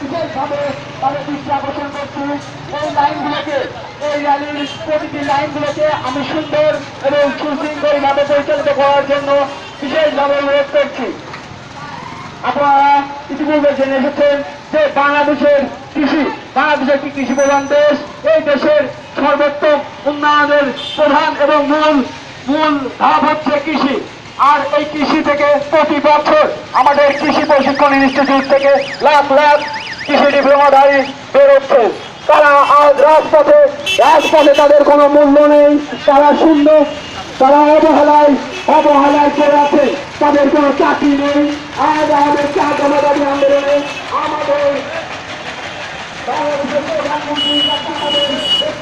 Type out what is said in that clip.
বিশেষভাবে তাদের দৃষ্টি আকর্ষণ আমি সুন্দর এবং সুশৃঙ্খলভাবে পরিচালিত করার জন্য বিশেষভাবে অনুরোধ করছি। আপনারা ইতিপূর্বে জেনে এসেছেন যে বাংলাদেশের কৃষি বাংলাদেশ একটি কৃষি প্রধান দেশ, এই দেশের সর্বোত্তম উন্নয়নের প্রধান এবং মূল মূল ধাপ হচ্ছে কৃষি। আর এই কৃষি থেকে প্রতি বছর আমাদের কৃষি প্রশিক্ষণ ইনস্টিটিউট থেকে লাখ লাখ কৃষি ডিপ্লোমাধারী বেরোচ্ছে তারা আজ রাজপথে রাজপথে তাদের কোনো মূল্য নেই, তারা শূন্য, তারা অবহেলায় অবহেলায় করে আছে। তাদের কোনো চাকরি নেই। আজ আমাদের চা আমাদের আন্দোলনে আমাদের